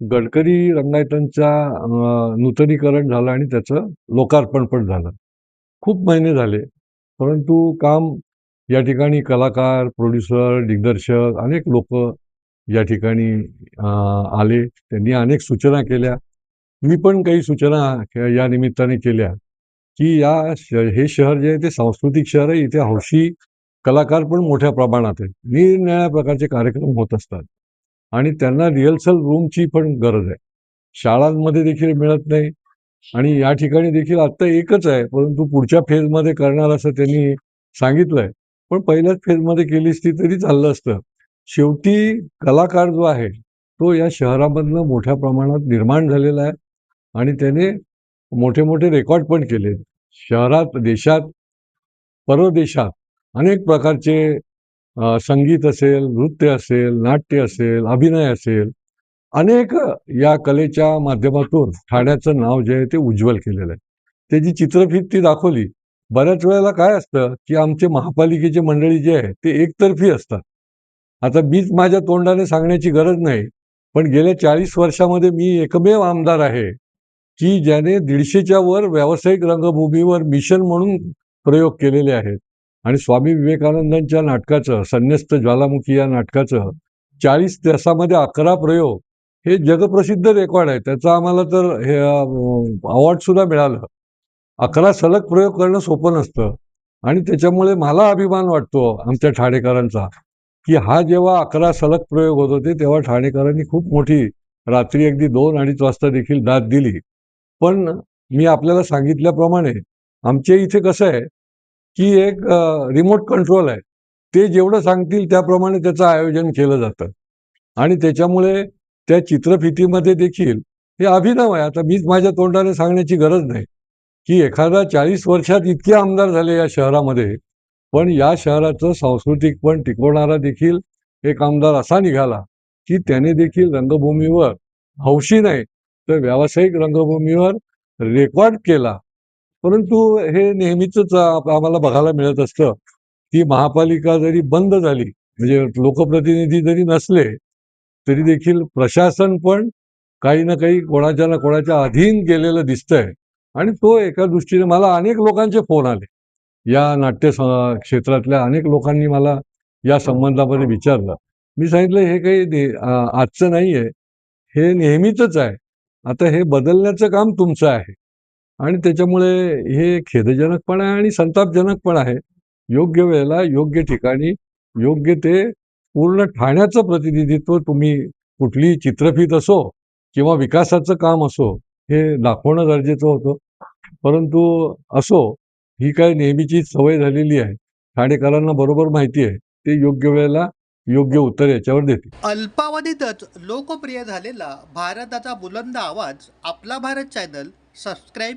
गडकरी रंगायतांचा नूतनीकरण झालं आणि त्याचं लोकार्पण पण झालं. खूप महिने झाले. परंतु काम या ठिकाणी कलाकार, प्रोड्युसर, दिग्दर्शक अनेक लोक या ठिकाणी आले. त्यांनी अनेक सूचना केल्या. मी पण काही सूचना या निमित्ताने केल्या, की या श हे शहर जे आहे ते सांस्कृतिक शहर आहे. इथे हौशी कलाकार पण मोठ्या प्रमाणात आहेत. निरनिराळ्या प्रकारचे कार्यक्रम होत असतात आणि त्यांना रिहर्सल रूमची पण गरज आहे. शाळांमध्ये देखील मिळत नाही आणि या ठिकाणी देखील आत्ता एकच आहे. परंतु पुढच्या फेजमध्ये करणार असं त्यांनी सांगितलंय. पण पहिल्याच फेजमध्ये केली असती तरी चाललं असतं. शेवटी कलाकार जो आहे, तो या शहरामधनं मोठ्या प्रमाणात निर्माण झालेला आहे आणि त्याने मोठे-मोठे रेकॉर्ड पण केले. शहरात, देशात, परदेशात अनेक प्रकारचे संगीत असेल, नृत्य असेल, नाट्य असेल, अभिनय असेल, अनेक या कलेच्या माध्यमातून ठाण्याचं नाव जे आहे ते उज्ज्वल केलेलं आहे. त्याची चित्रफीत ती दाखवली. बऱ्याच वेळेला काय असतं, की आमचे महापालिकेचे मंडळी जे आहे ते एकतर्फी असतात. आता मीच माझ्या तोंडाने सांगण्याची गरज नाही. पण गेल्या 40 वर्षामध्ये मी एकमेव आमदार आहे, की ज्याने 150च्या वर व्यावसायिक रंगभूमीवर मिशन म्हणून प्रयोग केलेले आहेत. आणि स्वामी विवेकानंदांच्या नाटकाचं संन्यस्त ज्वालामुखी या नाटकाचं 40 तासामध्ये 11 प्रयोग हे जगप्रसिद्ध रेकॉर्ड आहे. त्याचा आम्हाला तर हे अवॉर्ड सुद्धा मिळालं. 11 सलग प्रयोग करणं सोपं नसतं आणि त्याच्यामुळे मला अभिमान वाटतो आमच्या ठाणेकरांचा, की हा जेव्हा 11 सलग प्रयोग होत होते, तेव्हा ठाणेकरांनी खूप मोठी रात्री अगदी दोन अडीच वाजता देखील दाद दिली. पण मी आपल्याला सांगितल्याप्रमाणे आमच्या इथे कसं आहे, की एक रिमोट कंट्रोल आहे. ते जेवढं सांगतील त्याप्रमाणे त्याचं आयोजन केलं जातं आणि त्याच्यामुळे त्या चित्रफितीमध्ये देखील हे अभिनव आहे. आता मीच माझ्या तोंडाने सांगण्याची गरज नाही, की एखादा 40 वर्षात इतके आमदार झाले या शहरामध्ये, पण या शहराचं सांस्कृतिक पण टिकवणारा देखील एक आमदार असा निघाला, की त्याने देखील रंगभूमीवर हौशी नाही, तर व्यावसायिक रंगभूमीवर रेकॉर्ड केला. परंतु हे नेहमीच आम्हाला बघायला मिळत असतं, की महापालिका जरी बंद झाली, म्हणजे लोकप्रतिनिधी जरी नसले, तरी देखील प्रशासन पण काही ना काही कोणाच्या ना कोणाच्या अधीन गेलेलं दिसतंय आणि तो एका दृष्टीने मला अनेक लोकांचे फोन आले. या नाट्य क्षेत्रातल्या अनेक लोकांनी मला या संबंधामध्ये विचारलं. मी सांगितलं हे काही आजचं नाहीये. हे नेहमीच आहे. आता हे बदलण्याचं काम तुमचं आहे आणि त्याच्यामुळे हे खेदजनक पण आहे आणि संतापजनक पण आहे. योग्य वेळेला, योग्य ठिकाणी, योग्य ते पूर्ण ठाण्याचं प्रतिनिधित्व तुम्ही कुठलीही चित्रफीत असो किंवा विकासाचं काम असो, हे दाखवणं गरजेचं होतं. परंतु असो, ही काय नेहमीची सवय झालेली आहे. ठाणेकरांना बरोबर माहिती आहे. ते योग्य वेळेला योग्य उत्तर याच्यावर देते अल्पावधीतच लोकप्रिय झालेला भारताचा बुलंद आवाज आपला Bharat channel subscribe,